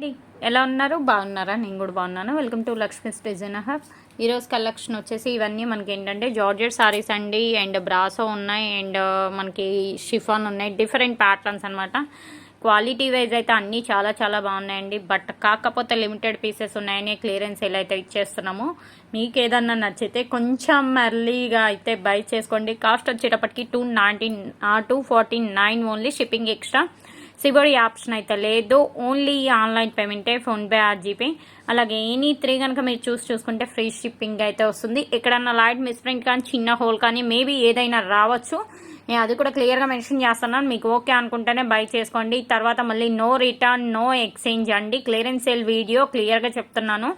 అండి, ఎలా ఉన్నారు? బాగున్నారా? నేను కూడా బాగున్నాను. Welcome to Lakshmi's design hub ఈరోజు కలెక్షన్ వచ్చేసి ఇవన్నీ మనకి ఏంటంటే జార్జెట్ సారీస్ అండి. అండ్ బ్రాసో ఉన్నాయి. అండ్ uh, మనకి షిఫాన్ ఉన్నాయి. డిఫరెంట్ ప్యాటర్న్స్ అనమాట క్వాలిటీ వైజ్ అయితే అన్నీ చాలా చాలా బాగున్నాయండి. బట్ కాకపోతే లిమిటెడ్ పీసెస్ ఉన్నాయని క్లియరెన్స్ ఎలా అయితే ఇచ్చేస్తున్నాము. మీకు ఏదన్నా నచ్చితే కొంచెం మర్లీగా అయితే బై చేసుకోండి. కాస్ట్ వచ్చేటప్పటికి two nineteen two forty nine only shipping extra COD option అయితే లేదు. ఓన్లీ ఆన్లైన్ పేమెంటే ఫోన్పే ఆర్ జీపే అలాగే ఎనీ త్రీ కనుక మీరు చూసి చూసుకుంటే ఫ్రీ షిప్పింగ్ అయితే వస్తుంది. ఎక్కడన్నా లైట్ మిస్ప్రింట్ కానీ చిన్న హోల్ కానీ మేబీ ఏదైనా రావచ్చు. నేను అది కూడా క్లియర్గా మెన్షన్ చేస్తున్నాను. మీకు ఓకే అనుకుంటేనే బై చేసుకోండి. తర్వాత మళ్ళీ నో రిటర్న్ నో ఎక్స్చేంజ్ అండి. క్లియరెన్స్ సేల్ వీడియో క్లియర్గా చెప్తున్నాను.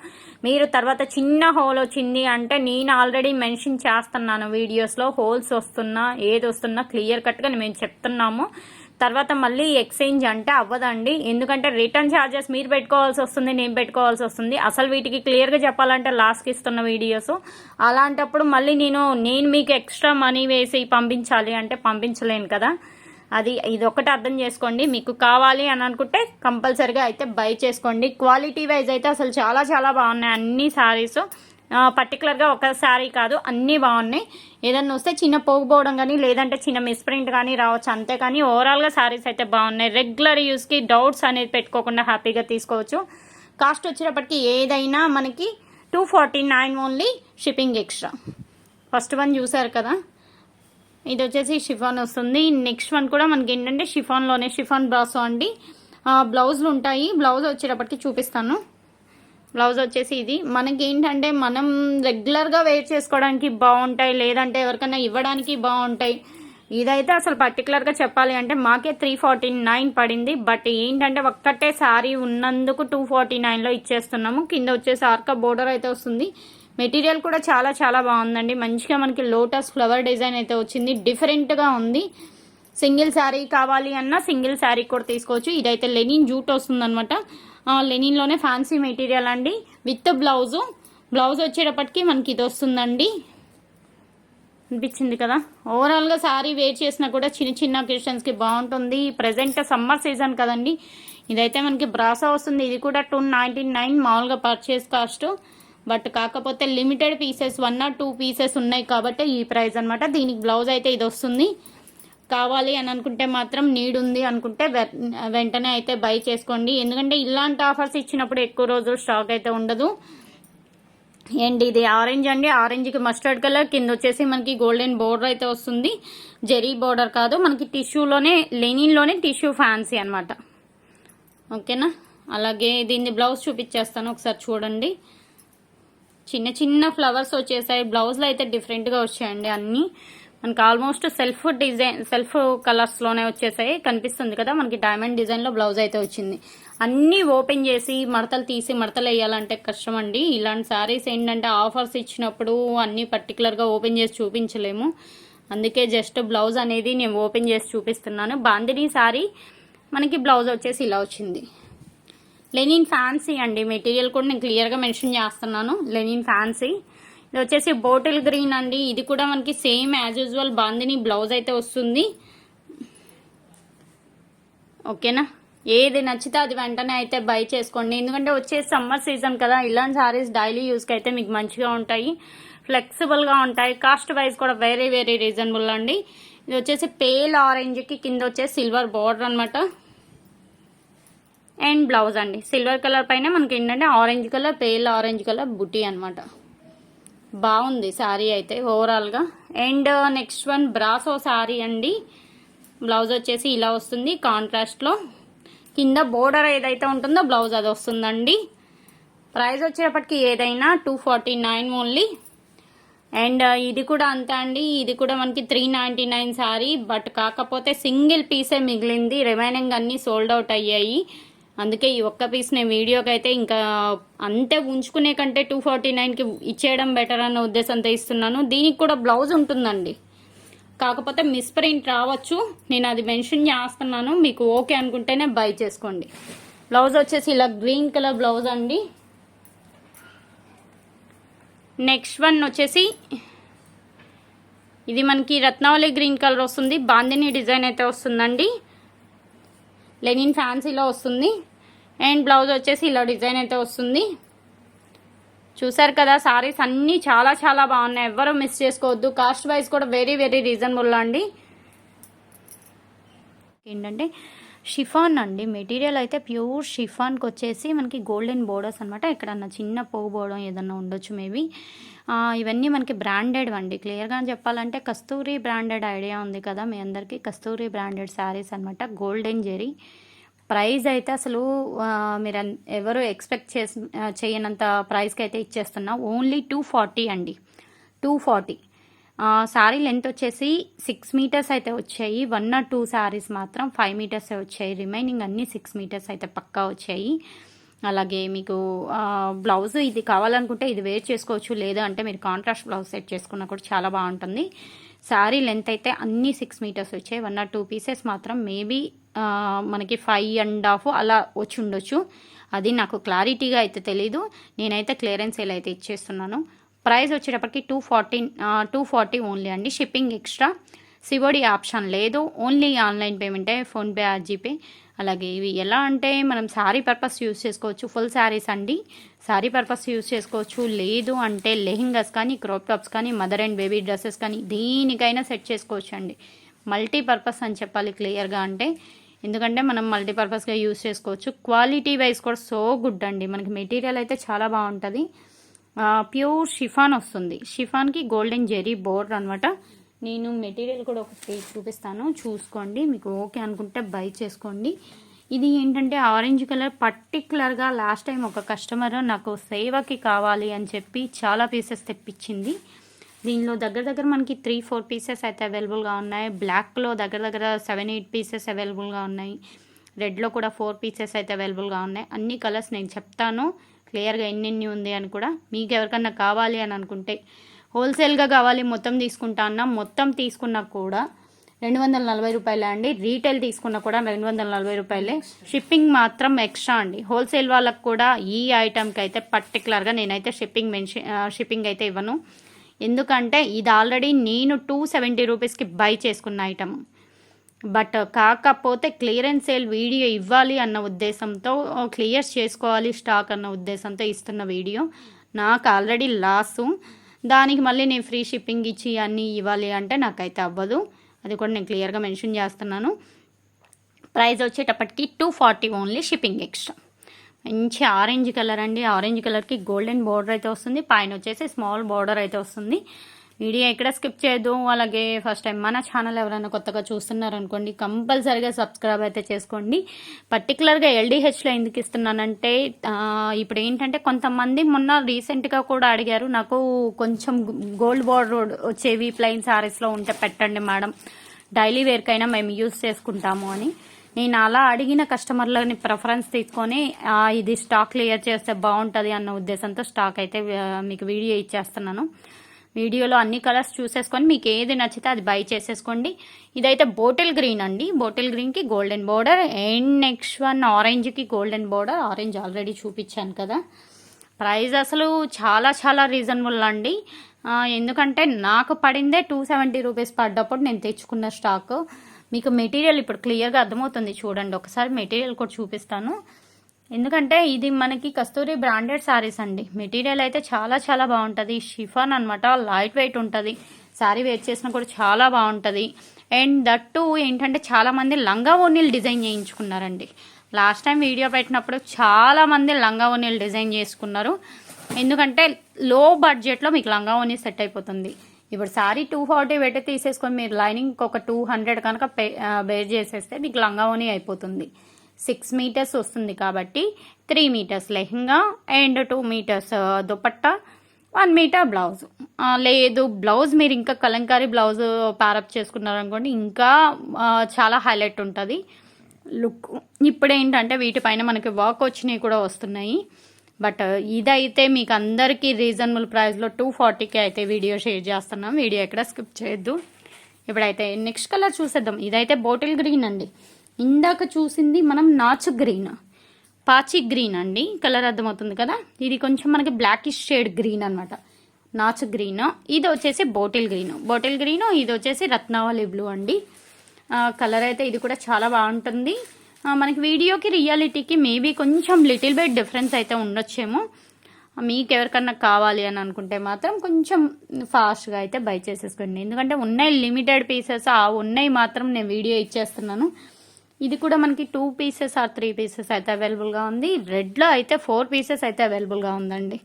మీరు తర్వాత చిన్న హోల్ వచ్చింది అంటే నేను ఆల్రెడీ మెన్షన్ చేస్తున్నాను. వీడియోస్లో హోల్స్ వస్తున్నా ఏది వస్తున్నా క్లియర్ కట్గా మేము చెప్తున్నాము. తర్వాత మళ్ళీ ఎక్స్చేంజ్ అంటే అవ్వదండి. ఎందుకంటే రిటర్న్ ఛార్జెస్ మీరు పెట్టుకోవాల్సి వస్తుంది నేను పెట్టుకోవాల్సి వస్తుంది. అసలు వీటికి క్లియర్గా చెప్పాలంటే లాస్ట్కి ఇస్తున్న వీడియోస్. అలాంటప్పుడు మళ్ళీ నేను నేను మీకు ఎక్స్ట్రా మనీ వేసి పంపించాలి అంటే పంపించలేను కదా. అది ఇది ఒకటి అర్థం చేసుకోండి. మీకు కావాలి అని అనుకుంటే కంపల్సరిగా అయితే బై చేసుకోండి. క్వాలిటీ వైజ్ అయితే అసలు చాలా చాలా బాగున్నాయి అన్ని శారీస్ పర్టికులర్గా ఒక శారీ కాదు అన్నీ బాగున్నాయి. ఏదన్నా వస్తే చిన్న పోకపోవడం కానీ లేదంటే చిన్న మిస్ప్రింట్ కానీ రావచ్చు. అంతే కానీ ఓవరాల్గా శారీస్ అయితే బాగున్నాయి. రెగ్యులర్ యూస్కి డౌట్స్ అనేది పెట్టుకోకుండా హ్యాపీగా తీసుకోవచ్చు. కాస్ట్ వచ్చేటప్పటికి ఏదైనా మనకి two forty nine only shipping extra first one చూసారు కదా? ఇది వచ్చేసి షిఫాన్ వస్తుంది. నెక్స్ట్ వన్ కూడా మనకి ఏంటంటే షిఫాన్లోనే షిఫాన్ బ్రాసో అండి. బ్లౌజులు ఉంటాయి. బ్లౌజ్ వచ్చేటప్పటికి చూపిస్తాను. బ్లౌజ్ వచ్చేసి ఇది. మనకి ఏంటంటే మనం రెగ్యులర్గా వేర్ చేసుకోవడానికి బాగుంటాయి లేదంటే ఎవరికైనా ఇవ్వడానికి బాగుంటాయి. ఇదైతే అసలు పర్టికులర్గా చెప్పాలి అంటే మాకే త్రీ ఫార్టీ నైన్ పడింది. బట్ ఏంటంటే ఒక్కటే శారీ ఉన్నందుకు టూ ఫార్టీ నైన్లో ఇచ్చేస్తున్నాము. కింద వచ్చేసి ఆర్క బోర్డర్ అయితే వస్తుంది. మెటీరియల్ కూడా చాలా చాలా బాగుందండి. మంచిగా మనకి లోటస్ ఫ్లవర్ డిజైన్ అయితే వచ్చింది. డిఫరెంట్గా ఉంది. సింగిల్ శారీ కావాలి అన్నా సింగిల్ శారీ కూడా తీసుకోవచ్చు. ఇదైతే లెనిన్ జూట్ వస్తుంది అనమాట లెనిన్లోనే ఫ్యాన్సీ మెటీరియల్ అండి. With blouse. బ్లౌజ్ వచ్చేటప్పటికి మనకి ఇది వస్తుందండి. అనిపించింది కదా? ఓవరాల్గా శారీ వేర్ చేసినా కూడా చిన్న చిన్న క్రిస్టియన్స్కి బాగుంటుంది. ప్రజెంట్ సమ్మర్ సీజన్ కదండి. ఇదైతే మనకి బ్రాసా వస్తుంది. ఇది కూడా టూ నైంటీ నైన్ మామూలుగా పర్చేస్ కాస్ట్ బట్ కాకపోతే limited pieces one or two pieces ఉన్నాయి కాబట్టి ఈ ప్రైస్ అనమాట దీనికి బ్లౌజ్ అయితే ఇది వస్తుంది. కావాలి అని అనుకుంటే మాత్రం నీడ్ ఉంది అనుకుంటే వెంటనే అయితే బై చేసుకోండి. ఎందుకంటే ఇలాంటి ఆఫర్స్ ఇచ్చినప్పుడు ఎక్కువ రోజులు స్టాక్ అయితే ఉండదు. అండ్ ఇది ఆరెంజ్ అండి. ఆరెంజ్కి మస్టర్డ్ కలర్ కింద వచ్చేసి మనకి గోల్డెన్ బోర్డర్ అయితే వస్తుంది. జెరీ బోర్డర్ కాదు. మనకి టిష్యూలోనే లెనిన్లోనే టిష్యూ ఫ్యాన్సీ అనమాట ఓకేనా? అలాగే దీన్ని బ్లౌజ్ చూపించేస్తాను. ఒకసారి చూడండి. చిన్న చిన్న ఫ్లవర్స్ వచ్చేసాయి. బ్లౌజ్లో అయితే డిఫరెంట్గా వచ్చాయండి అన్నీ. మనకి ఆల్మోస్ట్ సెల్ఫ్ డిజైన్ సెల్ఫ్ కలర్స్లోనే వచ్చేసాయి. కనిపిస్తుంది కదా మనకి డైమండ్ డిజైన్లో బ్లౌజ్ అయితే వచ్చింది. అన్నీ ఓపెన్ చేసి మడతలు తీసి మడతలు వేయాలంటే కష్టం అండి ఇలాంటి శారీస్ ఏంటంటే ఆఫర్స్ ఇచ్చినప్పుడు అన్నీ పర్టికులర్గా ఓపెన్ చేసి చూపించలేము. అందుకే జస్ట్ బ్లౌజ్ అనేది నేను ఓపెన్ చేసి చూపిస్తున్నాను. బాందిని శారీ మనకి బ్లౌజ్ వచ్చేసి ఇలా వచ్చింది. లెనిన్ ఫ్యాన్సీ అండి. మెటీరియల్ కూడా నేను క్లియర్గా మెన్షన్ చేస్తున్నాను. Linen fancy. ఇది వచ్చేసి బోటిల్ గ్రీన్ అండి. ఇది కూడా మనకి same as usual bandhani blouse అయితే వస్తుంది. ఓకేనా? ఏది నచ్చితే అది వెంటనే అయితే బై చేసుకోండి. ఎందుకంటే వచ్చే సమ్మర్ సీజన్ కదా ఇలాంటి సారీస్ డైలీ యూస్కి అయితే మీకు మంచిగా ఉంటాయి. ఫ్లెక్సిబుల్గా ఉంటాయి. కాస్ట్ వైజ్ కూడా వెరీ వెరీ రీజనబుల్ అండి. ఇది వచ్చేసి పేల్ ఆరెంజ్కి కింద వచ్చేసి సిల్వర్ బార్డర్ అనమాట అండ్ బ్లౌజ్ అండి. సిల్వర్ కలర్ పైన మనకి ఏంటంటే orange colour pale orange colour బుటీ అనమాట బాగుంది శారీ అయితే ఓవరాల్గా. And next one brasso sari అండి. బ్లౌజ్ వచ్చేసి ఇలా వస్తుంది కాంట్రాస్ట్లో. కింద బోర్డర్ ఏదైతే ఉంటుందో బ్లౌజ్ అది వస్తుందండి. ప్రైస్ వచ్చేటప్పటికి ఏదైనా two forty nine only. And ఇది కూడా అంతే అండి. ఇది కూడా మనకి three ninety nine sari. But కాకపోతే సింగిల్ పీసే మిగిలింది. రిమైనింగ్ అన్నీ సోల్డ్ అవుట్ అయ్యాయి. అందుకే ఈ ఒక్క పీస్ నేను వీడియోకి అయితే ఇంకా అంతే ఉంచుకునే కంటే టూ ఫార్టీ నైన్కి ఇచ్చేయడం బెటర్ అన్న ఉద్దేశంతో ఇస్తున్నాను. దీనికి కూడా బ్లౌజ్ ఉంటుందండి. కాకపోతే మిస్ప్రింట్ రావచ్చు. నేను అది మెన్షన్ చేస్తున్నాను. మీకు ఓకే అనుకుంటేనే బై చేసుకోండి. బ్లౌజ్ వచ్చేసి ఇలా గ్రీన్ కలర్ బ్లౌజ్ అండి. నెక్స్ట్ వన్ వచ్చేసి ఇది మనకి రత్నావళి గ్రీన్ కలర్ వస్తుంది. బాందిని డిజైన్ అయితే వస్తుందండి. లెనిన్ ఫ్యాన్సీలో వస్తుంది. అండ్ బ్లౌజ్ వచ్చేసి ఇలా డిజైన్ అయితే వస్తుంది. చూసారు కదా సారీస్ అన్నీ చాలా చాలా బాగున్నాయి. ఎవ్వరూ మిస్ చేసుకోవద్దు. కాస్ట్ వైజ్ కూడా వెరీ వెరీ రీజనబుల్ అండి. ఏంటంటే షిఫాన్ అండి. మెటీరియల్ అయితే ప్యూర్ షిఫాన్కి వచ్చేసి మనకి గోల్డెన్ బోర్డర్స్ అనమాట ఎక్కడన్నా చిన్న పోగు బోర్డం ఏదన్నా ఉండొచ్చు మేబీ. ఇవన్నీ మనకి బ్రాండెడ్ అండి క్లియర్గా చెప్పాలంటే కస్తూరి బ్రాండెడ్ ఐడియా ఉంది కదా మీ అందరికీ. కస్తూరి బ్రాండెడ్ శారీస్ అనమాట గోల్డెన్ జెరీ. ప్రైస్ అయితే అసలు మీరు అన్- ఎవరు ఎక్స్పెక్ట్ చేసి చేయనంత ప్రైస్కి అయితే ఇచ్చేస్తున్నా. ఓన్లీ టూ ఫార్టీ అండి. Two forty. శారీ లెంత్ వచ్చేసి సిక్స్ మీటర్స్ అయితే వచ్చాయి. వన్ ఆర్ టూ శారీస్ మాత్రం ఫైవ్ మీటర్స్ వచ్చాయి. రిమైనింగ్ అన్ని సిక్స్ మీటర్స్ అయితే పక్కా వచ్చాయి. అలాగే మీకు బ్లౌజ్ ఇది కావాలనుకుంటే ఇది వేర్ చేసుకోవచ్చు. లేదా అంటే మీరు కాంట్రాస్ట్ బ్లౌజ్ సెట్ చేసుకున్నా కూడా చాలా బాగుంటుంది. శారీ లెంత్ అయితే అన్ని సిక్స్ మీటర్స్ వచ్చాయి. వన్ ఆర్ టూ పీసెస్ మాత్రం మేబీ మనకి ఫైవ్ అండ్ హాఫ్ అలా వచ్చి ఉండొచ్చు. అది నాకు క్లారిటీగా అయితే తెలీదు. నేనైతే క్లియరెన్స్ సేల్ అయితే ఇచ్చేస్తున్నాను. ప్రైస్ వచ్చేటప్పటికి two forty two forty only అండి. Shipping extra. సివోడి ఆప్షన్ లేదు. ఓన్లీ ఆన్లైన్ పేమెంటే ఫోన్పే జీపే అలాగే ఇవి ఎలా అంటే మనం శారీ పర్పస్ యూస్ చేసుకోవచ్చు. ఫుల్ శారీస్ అండి. శారీ పర్పస్ యూస్ చేసుకోవచ్చు. లేదు అంటే లెహింగాస్ కానీ క్రాప్ టాప్స్ కానీ మదర్ అండ్ బేబీ డ్రెస్సెస్ కానీ దేనికైనా సెట్ చేసుకోవచ్చు అండి. మల్టీపర్పస్ అని చెప్పాలి క్లియర్గా అంటే. ఎందుకంటే మనం మల్టీపర్పస్గా యూస్ చేసుకోవచ్చు. క్వాలిటీ వైజ్ కూడా సో గుడ్ అండి. మనకి మెటీరియల్ అయితే చాలా బాగుంటుంది. ప్యూర్ షిఫాన్ వస్తుంది. షిఫాన్కి గోల్డెన్ జెరీ బోర్డర్ అనమాట నేను మెటీరియల్ కూడా ఒకటి చూపిస్తాను. చూసుకోండి. మీకు ఓకే అనుకుంటే బై చేసుకోండి. ఇది ఏంటంటే ఆరెంజ్ కలర్ పర్టికులర్గా లాస్ట్ టైం ఒక కస్టమర్ నాకు సేవకి కావాలి అని చెప్పి చాలా పీసెస్ తెప్పించింది. దీనిలో దగ్గర దగ్గర మనకి త్రీ ఫోర్ పీసెస్ అయితే అవైలబుల్గా ఉన్నాయి. బ్లాక్లో దగ్గర దగ్గర సెవెన్ ఎయిట్ పీసెస్ అవైలబుల్గా ఉన్నాయి. రెడ్లో కూడా ఫోర్ పీసెస్ అయితే అవైలబుల్గా ఉన్నాయి. అన్ని కలర్స్ నేను చెప్తాను. క్లియర్గా ఎన్నెన్ని ఉంది అని కూడా మీకు ఎవరికన్నా కావాలి అని అనుకుంటే హోల్సేల్గా కావాలి మొత్తం తీసుకుంటా అన్నా మొత్తం తీసుకున్నా కూడా రెండు వందల నలభై రూపాయలే అండి. రీటైల్ తీసుకున్నా కూడా రెండు వందల నలభై రూపాయలే. షిప్పింగ్ మాత్రం ఎక్స్ట్రా అండి. హోల్సేల్ వాళ్ళకి కూడా ఈ ఐటమ్కి అయితే పర్టికులర్గా నేనైతే షిప్పింగ్ మెన్షన్ షిప్పింగ్ అయితే ఇవ్వను. ఎందుకంటే ఇది ఆల్రెడీ నేను టూ సెవెంటీ రూపీస్కి బై చేసుకున్న ఐటమ్ బట్ కాకపోతే క్లియరెన్స్ సేల్ వీడియో ఇవ్వాలి అన్న ఉద్దేశంతో క్లియర్ చేసుకోవాలి స్టాక్ అన్న ఉద్దేశంతో ఇస్తున్న వీడియో. నాకు ఆల్రెడీ లాసు. దానికి మళ్ళీ నేను ఫ్రీ షిప్పింగ్ ఇచ్చి అన్నీ ఇవ్వాలి అంటే నాకైతే అవ్వదు. అది కూడా నేను క్లియర్గా మెన్షన్ చేస్తున్నాను. ప్రైస్ వచ్చేటప్పటికి two forty only shipping extra. మంచి ఆరెంజ్ కలర్ అండి. ఆరెంజ్ కలర్కి గోల్డెన్ బార్డర్ అయితే వస్తుంది. పైన వచ్చేసి స్మాల్ బార్డర్ అయితే వస్తుంది. వీడియో ఎక్కడ స్కిప్ చేయదు. అలాగే ఫస్ట్ టైం మన ఛానల్ ఎవరైనా కొత్తగా చూస్తున్నారనుకోండి కంపల్సరిగా కంపల్సరీగా సబ్స్క్రైబ్ అయితే చేసుకోండి. పర్టికులర్గా ఎల్డీహెచ్లో ఎందుకు ఇస్తున్నానంటే ఇప్పుడు ఏంటంటే కొంతమంది మొన్న రీసెంట్గా కూడా అడిగారు నాకు కొంచెం గోల్డ్ బార్డర్ వచ్చేవి ప్లెయిన్ సారీస్లో ఉంటే పెట్టండి మేడం. డైలీ వేర్కైనా మేము యూస్ చేసుకుంటాము అని. నేను అలా అడిగిన కస్టమర్లని ప్రిఫరెన్స్ తీసుకొని ఇది స్టాక్ క్లియర్ చేస్తే బాగుంటుంది అన్న ఉద్దేశంతో స్టాక్ అయితే మీకు వీడియో ఇచ్చేస్తున్నాను. వీడియోలో అన్ని కలర్స్ చూసేసుకొని మీకు ఏది నచ్చితే అది బై చేసేసుకోండి. ఇదైతే బోటిల్ గ్రీన్ అండి. బోటిల్ గ్రీన్కి golden border. And next one ఆరెంజ్కి golden border. Orange already చూపించాను కదా. ప్రైస్ అసలు చాలా చాలా రీజనబుల్ అండి. ఎందుకంటే నాకు పడిందే టూ సెవెంటీ రూపీస్ పడ్డప్పుడు నేను తెచ్చుకున్న స్టాక్. మీకు మెటీరియల్ ఇప్పుడు క్లియర్గా అర్థమవుతుంది చూడండి. ఒకసారి మెటీరియల్ కూడా చూపిస్తాను. ఎందుకంటే ఇది మనకి కస్తూరి బ్రాండెడ్ శారీస్ అండి. మెటీరియల్ అయితే చాలా చాలా బాగుంటుంది. షిఫాన్ అనమాట లైట్ వెయిట్ ఉంటుంది. శారీ వేర్ చేసినా కూడా చాలా బాగుంటుంది. అండ్ దట్ టూ ఏంటంటే చాలామంది లంగా ఓనీలు డిజైన్ చేయించుకున్నారండి. లాస్ట్ టైం వీడియో పెట్టినప్పుడు చాలామంది లంగా ఓనీలు డిజైన్ చేసుకున్నారు. ఎందుకంటే లో బడ్జెట్లో మీకు లంగా ఓనీ సెట్ అయిపోతుంది. ఇప్పుడు శారీ టూ ఫార్టీ పెట్టి తీసేసుకొని మీరు లైనింగ్ ఒక టూ హండ్రెడ్ కనుక పే బేర్ చేసేస్తే మీకు లంగా ఓనీ అయిపోతుంది. సిక్స్ మీటర్స్ వస్తుంది కాబట్టి three metres lehenga and two metres dupatta one metre blouse లేదు బ్లౌజ్ మీరు ఇంకా కలంకారీ బ్లౌజ్ ప్యారప్ uh, చేసుకున్నారనుకోండి ఇంకా uh, చాలా హైలైట్ ఉంటుంది. లుక్ ఇప్పుడు ఏంటంటే వీటిపైన మనకి వర్క్ వచ్చినవి కూడా వస్తున్నాయి. బట్ uh, ఇదైతే మీకు అందరికీ రీజనబుల్ ప్రైస్లో టూ ఫార్టీకి అయితే వీడియో షేర్ చేస్తున్నాం. వీడియో ఎక్కడ స్కిప్ చేయొద్దు. ఇప్పుడైతే నెక్స్ట్ కలర్ చూసేద్దాం. ఇదైతే బాటిల్ గ్రీన్ అండి. ఇందాక చూసింది మనం నాచు గ్రీన్. పాచి గ్రీన్ అండి. కలర్ అర్థమవుతుంది కదా? ఇది కొంచెం మనకి బ్లాకిష్ షేడ్ గ్రీన్ అనమాట నాచు గ్రీన్. ఇది వచ్చేసి బాటిల్ గ్రీన్. బాటిల్ గ్రీన్ ఇది వచ్చేసి రత్నావళి బ్లూ అండి. కలర్ అయితే ఇది కూడా చాలా బాగుంటుంది. మనకి వీడియోకి రియాలిటీకి మేబీ కొంచెం లిటిల్ బైట్ డిఫరెన్స్ అయితే ఉండొచ్చేమో. మీకు ఎవరికన్నా కావాలి అని అనుకుంటే మాత్రం కొంచెం ఫాస్ట్గా అయితే బై చేసేసుకోండి. ఎందుకంటే ఉన్నాయి లిమిటెడ్ పీసెస్ ఆ ఉన్నాయి మాత్రం నేను వీడియో ఇచ్చేస్తున్నాను. ఇది కూడా మనకి two pieces or three pieces అయితే అవైలబుల్గా ఉంది. రెడ్లో అయితే ఫోర్ పీసెస్ అయితే అవైలబుల్గా ఉందండి.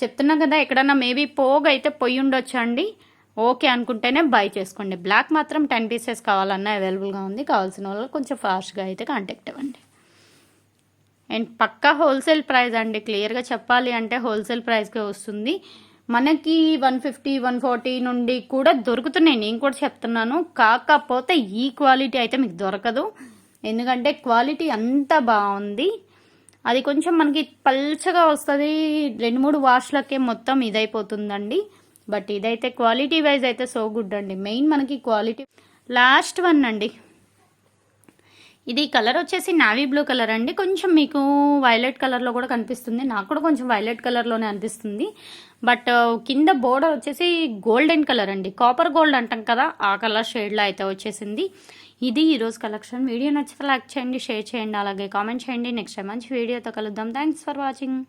చెప్తున్నా కదా ఎక్కడన్నా మేబీ పోగ్ అయితే పొయ్యి ఉండొచ్చు అండి? ఓకే అనుకుంటేనే బై చేసుకోండి. బ్లాక్ మాత్రం టెన్ పీసెస్ కావాలన్నా అవైలబుల్గా ఉంది. కావాల్సిన వాళ్ళు కొంచెం ఫాస్ట్గా అయితే కాంటాక్ట్ అవ్వండి. అండ్ పక్కా హోల్సేల్ ప్రైస్ అండి. క్లియర్గా చెప్పాలి అంటే హోల్సేల్ ప్రైస్కే వస్తుంది. మనకి వన్ ఫిఫ్టీ వన్ ఫార్టీ నుండి కూడా దొరుకుతున్నాయి. నేను కూడా చెప్తున్నాను. కాకపోతే ఈ క్వాలిటీ అయితే మీకు దొరకదు. ఎందుకంటే క్వాలిటీ అంత బాగుంది. అది కొంచెం మనకి పల్చగా వస్తుంది. రెండు మూడు వాష్లకే మొత్తం ఇదైపోతుందండి. బట్ ఇదైతే క్వాలిటీ వైజ్ అయితే సో గుడ్ అండి. మెయిన్ మనకి క్వాలిటీ లాస్ట్ వన్ అండి. ఇది కలర్ వచ్చేసి నావీ బ్లూ కలర్ అండి. కొంచెం మీకు వైలెట్ కలర్లో కూడా కనిపిస్తుంది. నాకు కూడా కొంచెం వైలెట్ కలర్లోనే అనిపిస్తుంది. బట్ కింద బోర్డర్ వచ్చేసి గోల్డెన్ కలర్ అండి. కాపర్ గోల్డ్ అంటాం కదా ఆ కలర్ షేడ్లో అయితే వచ్చేసింది. ఇది ఈరోజు కలెక్షన్. వీడియో నచ్చితే లైక్ చేయండి షేర్ చేయండి అలాగే కామెంట్ చేయండి. నెక్స్ట్ టైం మంచి వీడియోతో కలుద్దాం. Thanks for watching.